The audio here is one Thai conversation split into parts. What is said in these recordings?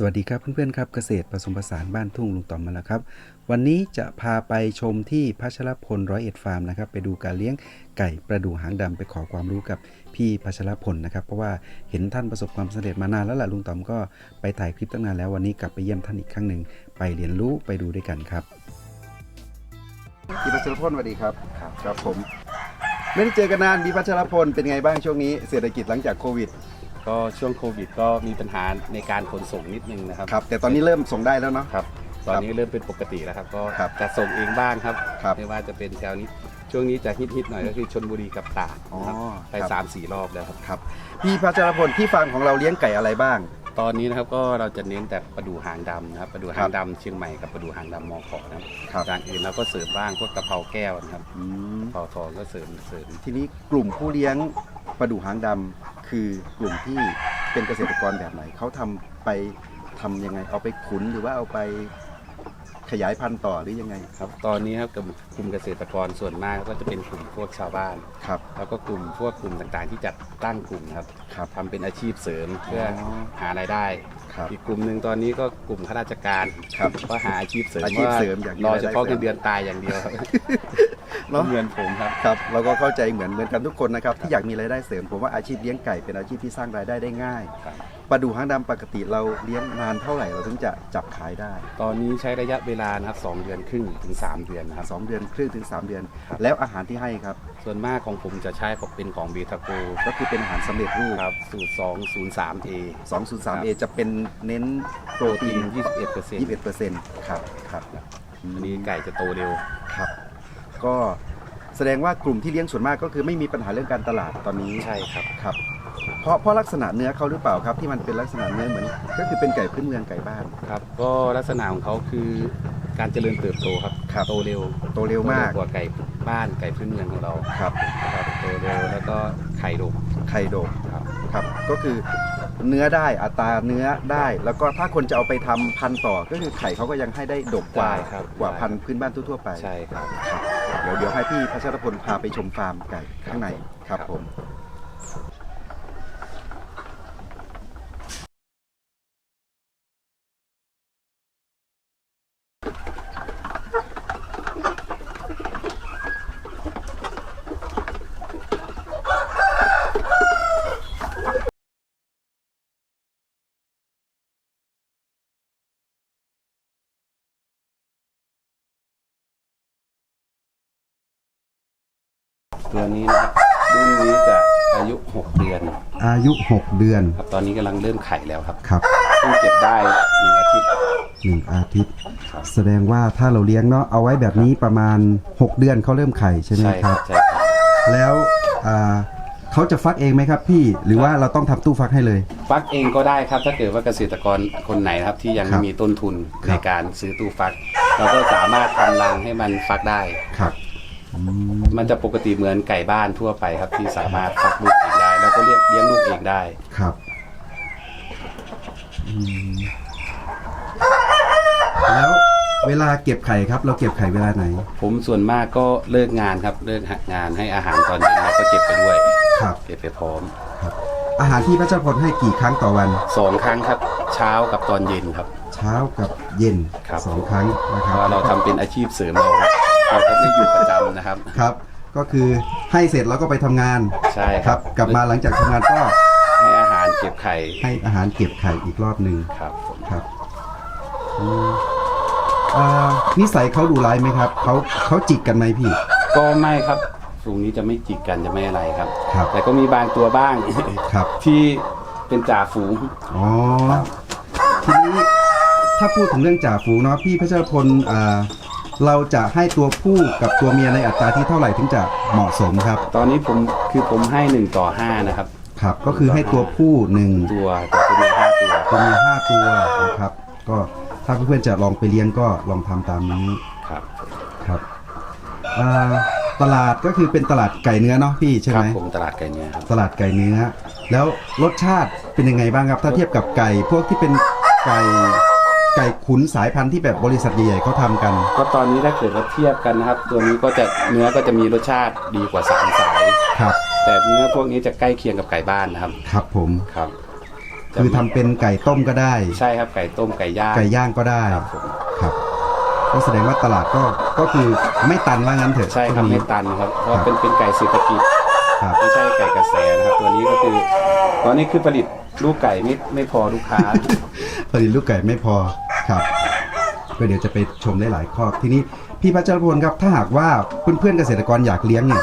สวัสดีครับเพื่อนๆครับเกษตรผสมผสานบ้านทุ่งลุงต่อมมาแล้วครับ วันนี้จะพาไปชมที่พัชรพลร้อยเอ็ดฟาร์มนะครับ ไปดูการเลี้ยงไก่ประดูหางดำไปขอความรู้กับพี่พัชรพลนะครับ เพราะว่าเห็นท่านประสบความสำเร็จมานานแล้วล่ะลุงต่อมก็ไปถ่ายคลิปตั้งนานแล้ววันนี้กลับไปเยี่ยมท่านอีกครั้งหนึ่งไปเรียนรู้ไปดูด้วยกันครับพี่พัชรพลสวัสดีครับครับผม ไม่ได้เจอกันนานพี่พัชรพลเป็นไงบ้างช่วงนี้เศรษฐกิจหลังจากโควิด ก็ช่วงโควิด ก็มีปัญหาในการขนส่งนิดนึงนะครับ ครับ แต่ตอนนี้เริ่มส่งได้แล้วเนาะ ครับ ตอนนี้เริ่มเป็นปกติแล้วครับ ก็ครับจะส่งเองบ้างครับ ครับไม่ว่าจะเป็นแถวนี้ ช่วงนี้จะฮิตๆหน่อยก็คือชนบุรีกับตากนะครับอ๋อไปครับ สามสี่รอบแล้วครับ ครับพี่พัชรพลที่ฟาร์มของเราเลี้ยงไก่อะไรบ้าง ตอนนี้นะครับก็เราจะเน้นแต่ปลาดูหางดำนะครับปลาดูคหารังบดำเชียงใหม่กับปลาดูหางดำมอขอนะครับครับ อย่างอื่นเราก็เสริมบ้างพวกกะเพราแก้วนะครับอืมกะเพราทองก็เสริมเสริม ทีนี้กลุ่มผู้เลี้ยงปลาดุกหางดำ คือกลุ่มที่เป็นเกษตรกรแบบไหนเขาทำไปทำยังไง เอาไปขุนหรือว่าเอาไปขยายพันธุ์ต่อหรือยังไงครับตอนนี้ครับกลุ่มกลุ่มเกษตรกรส่วนมากก็จะเป็นกลุ่มพวกชาวบ้าน ครับแล้วก็กลุ่มพวกกลุ่มต่างๆ ที่จัดตั้งกลุ่มครับครับทำเป็นอาชีพเสริมเพื่อออหารายได้ ครับ อีกกลุ่มหนึ่งตอนนี้ก็กลุ่มข้าราชการครับก็หาอาชีพเสริมอาชีพเสริมว่อยากมีรอรายได้เฉพาะเสริมเงินเดือนตายอย่างเดียวครับ เนาะเงินผมครับครับเราก็เข้าใจเหมือนเหมือนกันทุกคนนะครับที่อยากมีรายได้เสริมผมว่าอาชีพเลี้ยงไก่เป็นอาชีพที่สร้างรายได้ได้ง่ายครับปลาดุกหางดำปกติเราเลี้ยงนานเท่าไหร่เราถึงจะจับขายได้ ตอนนี้ใช้ระยะเวลานะครับสองเดือนครึ่งถึงสามเดือนนะครับสองเดือนครึ่งถึงสามเดือนครับแล้วอาหารที่ให้ครับ ส่วนมากของผมจะใช้เป็นของเบทาโกก็คือเป็นอาหารสำเร็จรูปครับสูตร 203A 203A จะเป็นเน้นโปรโปรตีตีนน21เปอร์เซ็นต์21เปอร์เซ็นต์ครับครับอันนี้ไก่จะโตเร็วครับ ก็แสดงว่ากลุ่มที่เลี้ยงส่วนมากก็คือไม่มีปัญหาเรื่องการตลาดตอนนี้ใช่ครับครับ เพราะเพราะลักษณะเนื้อเขาหรือเปล่าครับ ที่มันเป็นลักษณะเนื้อเหมือน ก็คือเป็นไก่พื้นเมืองไก่บ้าน ครับ ก็ลักษณะของเขาคือการเจริญเติบโตครับครับ โตเร็วโตเร็วมากโตกว่าไก่บ้านไก่พื้นเมืองของเราครับครับโตเร็วแล้วก็ไข่ดกไข่โดกครับ ครับ ก็คือเนื้อได้อัตราเนื้อได้ แล้วก็ถ้าคนจะเอาไปทำพันธุ์ต่อ ก็คือไข่เขาก็ยังให้ได้ดกกว่าได้ครับ กว่าได้พันธุ์พื้นบ้านทั่วๆไป ใช่ครับ ครับ เดี๋ยวเดี๋ยวให้พี่พัชรพลพาไปชมฟาร์มไก่ข้างในครับครับผม ตัวนี้นะครับรุ่นนี้จะอายุ 6 เดือนอายุ 6 เดือนครับตอนนี้กำลังเริ่มไข่แล้วครับครับเพิ่งเก็บได้หนึ่งอาทิตย์ หนึ่งอาทิตย์ ครับ แสดงว่าถ้าเราเลี้ยงเนาะเอาไว้แบบนี้ประมาณ 6 เดือนเขาเริ่มไข่ใช่ไหมใช่คครัรับบ ใช่ครับแล้วอ่าเขาจะฟักเองไหมครับพี่หรือว่าเราต้องทำตู้ฟักให้เลย ฟักเองก็ได้ครับ ถ้าเกิดว่าเกษตรกรคนไหนนะครับที่ยังครัไม่บมีต้นทุนคในรับการซื้อตู้ฟัก เราก็สามารถทำรังให้มันฟักได้ ครับอื มมันจะปกติเหมือนไก่บ้านทั่วไปครับ ที่สามารถฟักลูกเองได้ แล้วก็เรียกเลี้ยงลูกเองได้ ครับอืมแล้วเวลาเก็บไข่ครับ เราเก็บไข่เวลาไหน ผมส่วนมากก็เลิกงานครับเลิกงานให้อาหารตอนเย็นแล้วก็เก็บไปด้วยครับ เก็บไปพร้อมอาหารที่พระเจ้าพลให้กี่ครั้งต่อวัน สองครั้งครับ เช้ากับตอนเย็นครับ เช้ากับเย็นครับ สองครั้งนะคเพรับราะว่าเราทำเป็นอาชีพเสริมเรา เราก็ไม่อยู่ประจำนะครับ ครับ ก็คือให้เสร็จแล้วก็ไปทำงานใช่ครับ กลับมาหลังจากทำงานก็ให้อาหารเก็บไข่ให้อาหารเก็บไข่อีกรอบหนึ่งครับผมครับอืมอ่านิสัยเขาดูร้ายไหมครับเขาเขาจิกกันไหมพี่ ก็ไม่ครับฝูงนี้จะไม่จิกกันจะไม่อะไรครับ ครับ แต่ก็มีบางตัวบ้าง ครับที่เป็นจ่าฝูง อ๋อทีนี้ถ้าพูดถึงเรื่องจ่าฝูงเนาะพี่พระเจ้าพลอ่า เราจะให้ตัวผู้กับตัวเมียในอัตราที่เท่าไหร่ถึงจะเหมาะสมครับ ตอนนี้ผมคือผมให้หนึ่งต่อห้านะครับครับ ก็คือให้ตัวผู้หนึ่งตัวแต่ตัวเมียห้าตัวตัวเมียห้าตัวนะครับ ก็ถ้าเพื่อนๆจะลองไปเลี้ยงก็ลองทำตามนี้ครับครับอ่าตลาดก็คือเป็นตลาดไก่เนื้อเนาะพี่ใช่ครัไหมบผมตลาดไก่เนื้อครับตลาดไก่เนื้อ แล้วรสชาติเป็นยังไงบ้างครับ ถ้าเทียบกับไก่พวกที่เป็นไก่ ไก่ขุนสายพันธุ์ที่แบบบริษัทใหญ่ๆเขาทำกัน ก็ตอนนี้ถ้าเกิดว่าเทียบกันนะครับ ตัวนี้ก็จะเนื้อก็จะมีรสชาติดีกว่าสามสาย ครับ แต่เนื้อพวกนี้จะใกล้เคียงกับไก่บ้านนะครับครับผมครับคือทำเป็นไก่ต้มก็ได้ ใช่ครับไก่ต้มไก่ย่างไก่ย่างก็ได้ครับผมครับ ก็แสดงว่าตลาดก็ก็คือไม่ตันว่างั้นเถอะใช่ครับวงไม่นี้ตันครับเพราะว่าเป็นเป็นไก่เศรษฐกิจครับไม่ใช่ไก่กระแสนะครับ ตัวนี้ก็คือตอนนี้คือผลิตลูกไก่ไม่ไม่พอลูกค้า ผลิตลูกไก่ไม่พอ ครับก็เดี๋ยวจะไปชมได้หลายข้อทีนี้พี่พัชรพลครับถ้าหากว่าเพื่อนๆเกษตรกรอยากเลี้ยงเนี่ย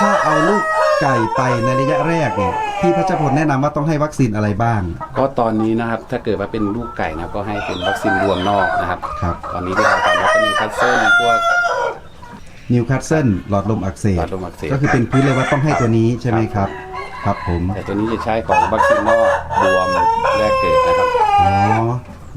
ถ้าเอาลูกไก่ไปในระยะแรกเนี่ยพี่พัชรพลแนะนำว่าต้องให้วัคซีนอะไรบ้าง ก็ตอนนี้นะครับถ้าเกิดว่าเป็นลูกไก่นะก็ให้เป็นวัคซีนรวมนอกนะครับครับตอนนี้ที่เราทำแล้วก็มีคัสเซิลพวกนิวคาสเซิลหลอดลมอักเสหลบอดลมอักเสบก็คือเป็นพื้นเลยว่าต้องให้ตัวนี้ใช่ไหมครับ ครับผม แต่ตัวนี้จะใช้ของวัคซีนนอกรวมแรกเกิดนะครับอ๋อ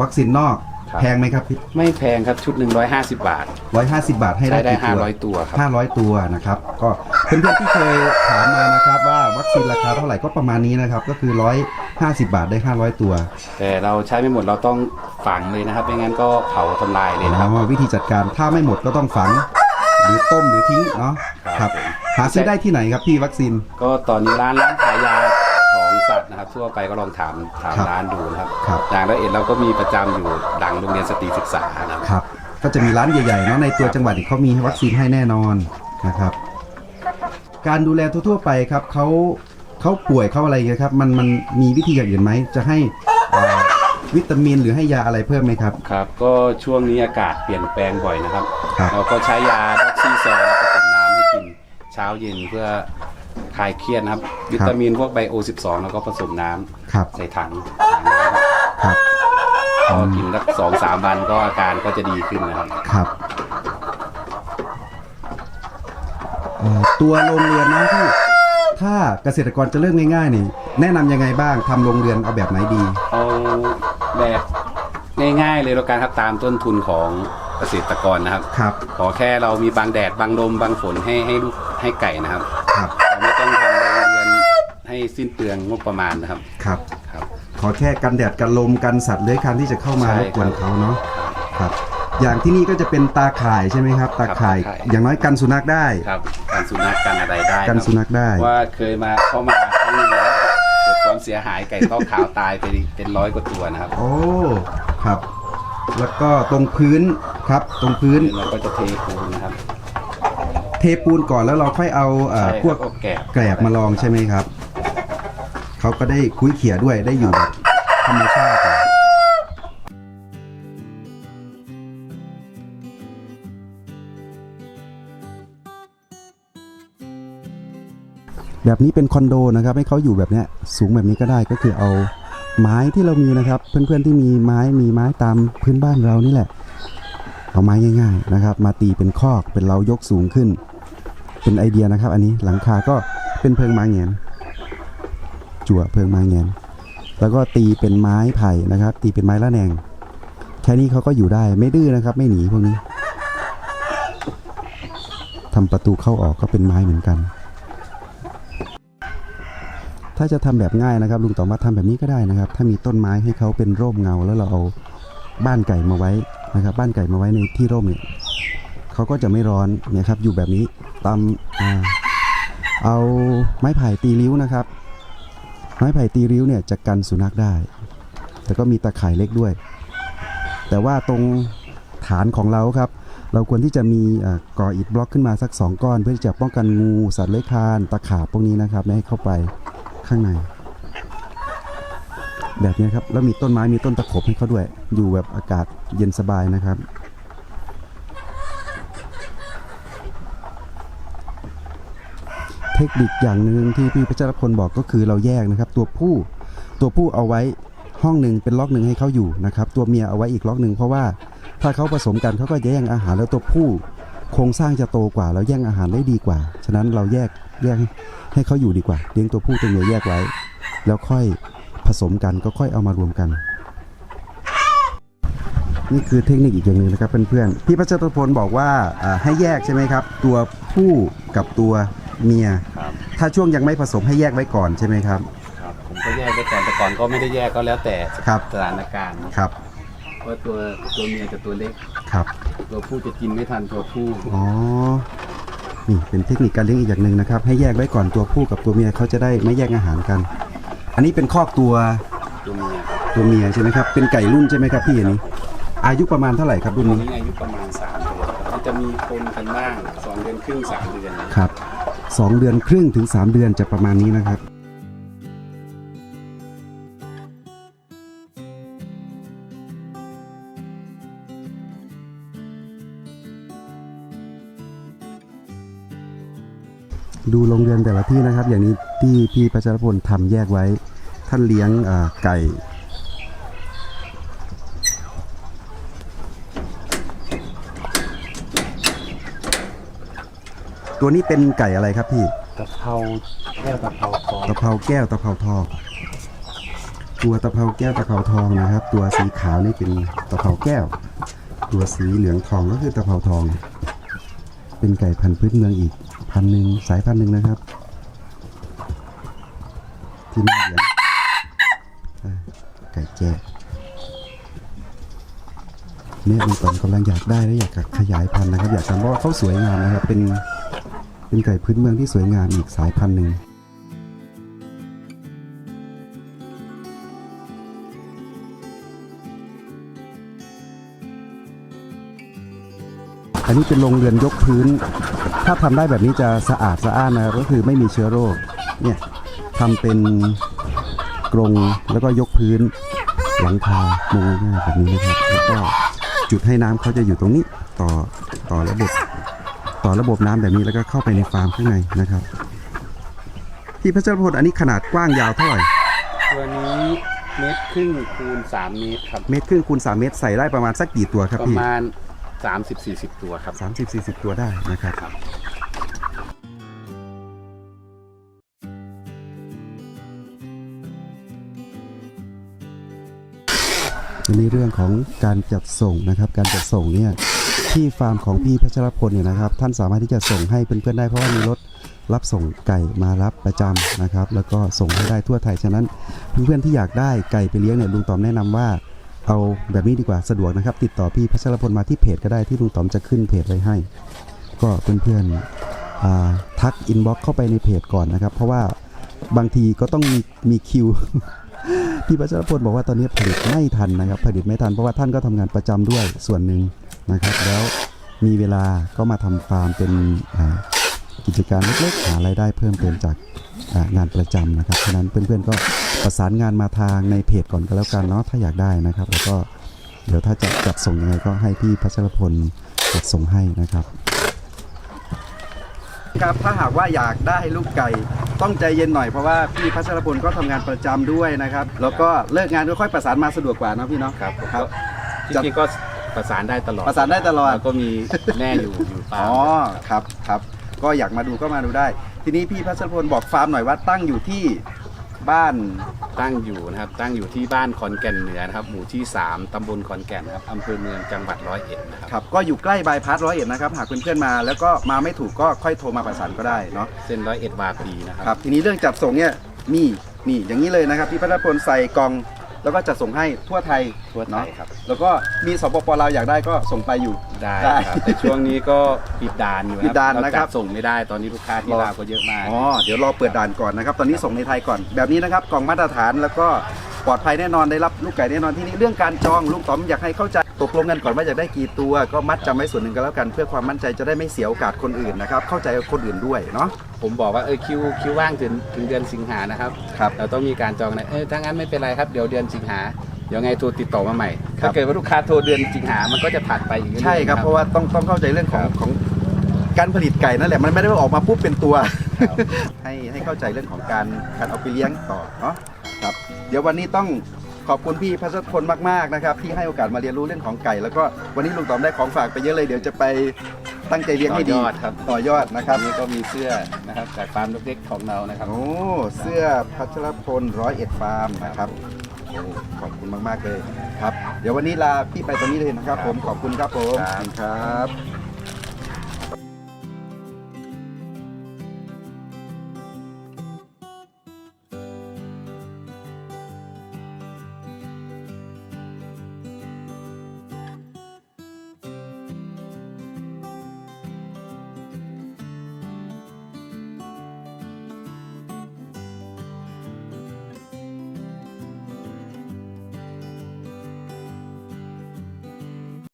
วัคซีนนอก ครับ แพงไหมครับพี่ไม่แพงครับชุดหนึ่งร้อยห้าสิบบาท ร้อยห้าสิบบาทให้ได้ใช้ได้ กี่ตัว 500 ตัวครับห้าร้อยตัวนะครับ ก็เพื่อนๆที่เคยถามมานะครับ ว่าวัคซีนราคาเท่าไหร่ก็ประมาณนี้นะครับ ก็คือร้อยห้าสิบบาทได้ห้าร้อยตัวแต่เราใช้ไม่หมดเราต้องฝังเลยนะครับไม่งั้นก็เผาทำลายเลยอ๋นะครับอวิธีจัดการถ้าไม่หมดก็ต้องฝัง หรือต้มหรือทิ้งเนาะคครัรับบผมหาซื้อได้ที่ไหนครับพี่วัคซีนก็ตอนนี้ร้านร้านขายยาของสัตว์ นะครับทั่วไปก็ลองถามถามครับร้านดูนะครับครับ อย่างละเอ็ดเราก็มีประจำอยู่ดังโรงเรียนสตรีศึกษานะครับครับ ก็จะมีร้านใหญ่ๆเนาะในตัวจังหวัดนี่เขามีวัคซีนให้แน่นอนนะครับ การดูแลทั่วๆไปครับเขาเขาป่วยเขาอะไรอย่างเงี้ยครับ มันมันมีวิธีอย่างอื่นไหมจะให้เอ่อวิตามินหรือให้ยาอะไรเพิ่มไหมครับ ครับ ก็ช่วงนี้อากาศเปลี่ยนแปลงบ่อยนะครับ ครับ เราก็ใช้ยาดักซี่ซอแล้วผสมน้ำให้กินเช้าเย็นเพื่อ คลายเครียดนะครับ วิตามินพวกไบโอ 12 แล้วก็ผสมน้ำครับ ใส่ถังถังนะครับครับ พอกินสักสองสามวันก็อาการก็จะดีขึ้นนะครับ ครับเอ่อตัวโรงเรือนนะที่ถ้าเกษตรกรจะเริ่มง่ายๆนี่แนะนำยังไงบ้างทำโรงเรือนเอาแบบไหนดี เอาแบบง่ายๆเลยแล้วกันครับตามต้นทุนของเกษตรกรนะครับ ครับ ขอแค่เรามีบางแดดบางลมบางฝนให้ให้ลูกให้ไก่นะครับ ให้สิ้นเปลืองงบประมาณนะครับครับ ครับ ขอแค่กันแดดกันลมกันสัตว์เลื้อยคลานที่จะเข้ามารใช่บกวนครับเขาเนาะครับ อย่างที่นี่ก็จะเป็นตาข่ายใช่ไหมครับ ตาข่ายครับตาข่าย อย่างน้อยกันสุนัขได้ ครับการสุนัขกันอะไรได้กันครับสุนัขได้ว่าเคยมาเข้ามาครั้งหนึงแล้วเกิดความเสียหายไก่ต้องขาวตายไปเป็นร้อยกว่าตัวนะครับโอ้ครับ แล้วก็ตรงพื้นครับ ตรงพื้นเราก็จะเทปูนนะครับเทปูนก่อนแล้วเราค่อยเอาเอ่อใช่พวกครับแกะ แกลบมาลองใช่ไหมครับ เขาก็ได้คุยเขี่ยด้วยได้อยู่แบบธรรมชาติแบบนี้เป็นคอนโดนะครับให้เขาอยู่แบบเนี้ยสูงแบบนี้ก็ได้ก็คือเอาไม้ที่เรามีนะครับ เพื่อนๆที่มีไม้มีไม้ตามพื้นบ้านเรานี่แหละ เอาไม้ง่าย ๆนะครับ มาตีเป็นคอกเป็นเรายกสูงขึ้น เป็นไอเดียนะครับ อันนี้หลังคาก็เป็นเพิงไม้แงน จั่วเพิงไม้แงนแล้วก็ตีเป็นไม้ไผ่นะครับ ตีเป็นไม้ละแนงแค่นี้เขาก็อยู่ได้ไม่ดื้อนะครับ ไม่หนีพวกนี้ทำประตูเข้าออกก็เป็นไม้เหมือนกัน ถ้าจะทำแบบง่ายนะครับลุงต๋อมาทำแบบนี้ก็ได้นะครับ ถ้ามีต้นไม้ให้เขาเป็นร่มเงา แล้วเราเอาบ้านไก่มาไว้นะครับ บ้านไก่มาไว้ในที่ร่มเนี่ยเขาก็จะไม่ร้อนนี่ยครับ อยู่แบบนี้ตามเอาไม้ไผ่ตีริ้วนะครับ ไม้ไผ่ตีริ้วเนี่ยจะกันสุนัขได้ แต่ก็มีตะข่ายเล็กด้วย แต่ว่าตรงฐานของเราครับ เราควรที่จะมีก่ออิฐบล็อกขึ้นมาสัก 2 ก้อน เพื่อที่จะป้องกันงูสัตว์เลื้อยคลานตะขาบพวกนี้นะครับไม่ให้เข้าไปข้างใน แบบนี้ครับแล้วมีต้นไม้มีต้นตะขบให้เขาด้วย อยู่แบบอากาศเย็นสบายนะครับ ทคนิคอย่างหนึ่งที่พี่พัชรพลบอกก็คือเราแยกนะครับ ตัวผู้ตัวผู้เอาไว้ห้องหนึ่งเป็นล็อกหนึ่งให้เขาอยู่นะครับ ตัวเมียเอาไว้อีกล็อกหนึ่งเพราะว่าถ้าเขาผสมกันเขาก็แย่งอาหารแล้วตัวผู้โครงสร้างจะโตกว่าแล้วแย่งอาหารได้ดีกว่า ฉะนั้นเราแยกแยกให้เขาอยู่ดีกว่าเลี้ยงตัวผู้ตัวเมียแยกไว้ แล้วค่อยผสมกันก็ค่อยเอามารวมกัน นี่คือเทคนิคอีกอย่างหนึ่งนะครับเพื่อนๆพี่พัชรพลบอกว่าให้แยกใช่ไหมครับ ตัวผู้กับตัว เมีย ครับถ้าช่วงยังไม่ผสมให้แยกไว้ก่อนใช่ไหมครับ ครับ ผมก็แยกไปก่อนแต่ก่อนก็ไม่ได้แยกก็แล้วแต่ครับ สถานการณ์นะครับเพราะตัวตัวเมียจะตัวเล็ก ครับ ตัวผู้จะกินไม่ทันตัวผู้อ๋อ นี่เป็นเทคนิคการเลี้ยงอีกอย่างหนึ่งนะครับ ให้แยกไว้ก่อนตัวผู้กับตัวเมียเขาจะได้ไม่แย่งอาหารกัน อันนี้เป็นคอกตัวตัวเมียครับตัวเมียใช่ไหมครับ เป็นไก่รุ่นใช่ไหมครับพี่อันนี้ อายุประมาณเท่าไหร่ครับรุ่นตัวนี้นี้อายุประมาณ3เดือนครับมันจะมีปนกันบ้าง2เดือนครึ่ง3เดือนครับ สองเดือนครึ่งถึง 3 เดือนจะประมาณนี้นะครับ ดูโรงเรือนแต่ละที่นะครับ อย่างนี้ที่พี่พัชรพลทำแยกไว้ท่านเลี้ยงไก่ ตัวนี้เป็นไก่อะไรครับพี่ตะเภาแก้วตะเภาทองตะเภาแก้วตะเภาทอง ตัวตะเภาแก้วตะเภาทองนะครับ ตัวสีขาวนี่เป็นตะเภาแก้ว ตัวสีเหลืองทองก็คือตะเภาทอง เป็นไก่พันธุ์พื้นเมืองอีกพันธุ์หนึ่งสายพันธุ์หนึ่งนะครับ ที่น่าเลี้ยงอ่าไก่แจ้เนี่ยลุงตอนกำลังอยากได้และอยากจะขยายพันธุ์นะครับ อยากทำเพราะว่าเขาสวยงามนะครับเป็น เป็นไก่พื้นเมืองที่สวยงามอีกสายพันธุ์หนึ่งอันนี้เป็นโรงเรือนยกพื้น ถ้าทำได้แบบนี้จะสะอาดสะอ้านนะก็คือไม่มีเชื้อโรค เนี่ยทำเป็นกรงแล้วก็ยกพื้น หลังคามุงง่ายๆแบบนี้นะครับ แล้วก็จุดให้น้ำเขาจะอยู่ตรงนี้ต่อต่อระบบ ต่อระบบน้ำแบบนี้แล้วก็เข้าไปในฟาร์มข้างในนะครับ ที่พระเจ้าพลอันนี้ขนาดกว้างยาวเท่าไหร่ตัวนี้เมตรครึ่งคูณ3เมตรครับเมตรครึ่งคูณ3เมตรใส่ได้ประมาณสักกี่ตัวครับประพี่มาณ30-40ตัวครับสามสิบสี่สิบตัวได้นะครับอันนี้เรื่องของการจัดส่งนะครับ การจัดส่งเนี่ย ที่ฟาร์มของพี่พัชรพลเนี่ยนะครับ ท่านสามารถที่จะส่งให้เพื่อนๆได้เพราะว่ามีรถรับส่งไก่มารับประจำนะครับ แล้วก็ส่งให้ได้ทั่วไทยฉะนั้นเพื่อนๆที่อยากได้ไก่ไปเลี้ยงเนี่ยลุงตอมแนะนำว่าเอาแบบนี้ดีกว่าสะดวกนะครับ ติดต่อพี่พัชรพลมาที่เพจก็ได้ที่ลุงต๋อมจะขึ้นเพจไว้ให้ ก็เพื่อนๆทักอินบ็อกเข้าไปในเพจก่อนนะครับ เพราะว่าบางทีก็ต้องมีมีคิวพี่พัชรพลบอกว่าตอนนี้ผลิตไม่ทันนะครับ ผลิตไม่ทันเพราะว่าท่านก็ทำงานประจำด้วยส่วนหนึ่ง นะครับ แล้วมีเวลาก็มาทำฟาร์มเป็นอ่ากิจการเล็กๆ หารายได้เพิ่มเติมจากอ่างานประจำนะครับฉะนั้นเพื่อนๆก็ประสานงานมาทางในเพจก่อนก็แล้วกันเนาะถ้าอยากได้นะครับ แล้วก็เดี๋ยวถ้าจะจัดส่งยังไงก็ให้พี่พัชรพลจัดส่งให้นะครับครับถ้าหากว่าอยากได้ลูกไก่ต้องใจเย็นหน่อยเพราะว่าพี่พัชรพลก็ทำงานประจำด้วยนะครับ แล้วก็เลิกงานก็ค่อยประสานมาสะดวกกว่าเนาะพี่เนาะครับครับจริงๆก็ ประสานได้ตลอดประสานได้ตลอด แล้วก็มีแม่อยู่อยู่ฟาร์อ๋มอครับครับก็อยากมาดูก็มาดูได้ ทีนี้พี่พัชรพลบอกฟาร์มหน่อยว่าตั้งอยู่ที่บ้าน ตั้งอยู่นะครับตั้งอยู่ที่บ้านขอนแก่นเหนือนะครับ หมู่ที่ 3 ตำบลขอนแก่นนะครับอำเภอเมืองจังหวัดร้อยเอ็ดนะครับ ครับก็อยู่ใกล้บายพาสร้อยเอ็ดนะครับหากเพื่อนๆมา แล้วก็มาไม่ถูกก็ค่อยโทรมาประสานก็ได้เนาะเส้นร้อยเอ็ดวาปีนะคครัรับบทีนี้เรื่องจัดส่งเนี่ยมีนี่อย่างนี้เลยนะครับพี่พัชรพลใส่กล่อง แล้วก็จัดส่งให้ทั่วไทยทั่วไทยเนาะครับ แล้วก็มีสปปลาวอยากได้ก็ส่งไปอยู่ ได้ได้ครับแต่ช่วงนี้ก็ปิดด่านอยู่ปิดด่านนะครับ เจัส่งไม่ได้ตอนนี้ลูกค้าที่รอลาวก็เยอะมาก อ๋อเดี๋ยวรอเปิดด่านก่อนนะครับ ตอนนี้ส่งในไทยก่อน แบบนี้นะครับกล่องมาตรฐานแล้วก็ ปลอดภัยแน่นอนได้รับลูกไก่แน่นอนที่นี่เรื่องการจองลูกต๋อมอยากให้เข้าใจตกลงกันก่อนว่าอยากได้กี่ตัวก็มัดจำไว้ส่วนหนึ่งก็แล้วกัน เพื่อความมั่นใจจะได้ไม่เสียโอกาสคนอื่นนะครับเข้าใจคนอื่นด้วยเนาะ ผมบอกว่าเออคิวคิวว่างถึงถึงเดือนสิงหานะครับครับ เราต้องมีการจองนะเออถ้างั้นไม่เป็นไรครับเดี๋ยวเดือนสิงหาเดี๋ยวไงโทรติดต่อมาใหม่ ครับ ถ้าเกิดว่าลูกค้าโทรเดือนสิงหามันก็จะถัดไปอีกเอยๆ ใช่ครับเพราะว่าต้องต้องเข้าใจเรื่องของครับ ของการผลิตไก่นั่นแหละมันไม่ได้ว่าออกมาปุ๊บเป็นตัวครับ ให้ให้เข้าใจเรื่องของการการเอาไปเลี้ยงต่อเนาะครับ เดี๋ยววันนี้ต้องขอบคุณพี่พัชรพลมากๆนะครับที่ให้โอกาสมาเรียนรู้เรื่องของไก่ แล้วก็วันนี้ลุงต๋อมได้ของฝากไปเยอะเลยเดี๋ยวจะไปตั้งใจเลี้ยงให้ดีต่อยอดครับ ต่อยอดนะคครัรับบนี้ก็มีเสื้อนะครับจากฟาร์มเล็กๆของเรานะครับ โอ้ เสื้อพัชรพลร้อยเอ็ดฟาร์มนะครับโอ้ขอบคุณมาก ๆ เลยครับ เดี๋ยววันนี้ลาพี่ไปตรงนี้เลยนะครับผม ขอบคุณครับผม ครับ ครับ